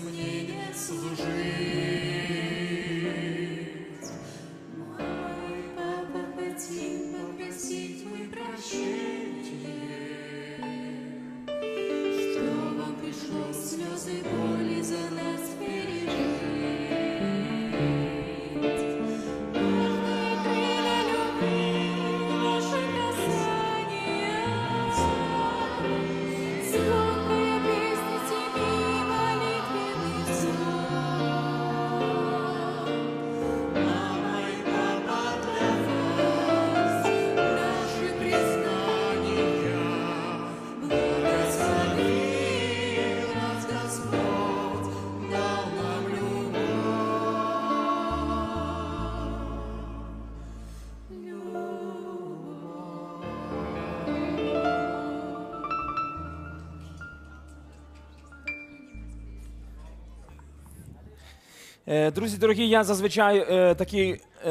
мне служить. Друзі, дорогі, я зазвичай е, такий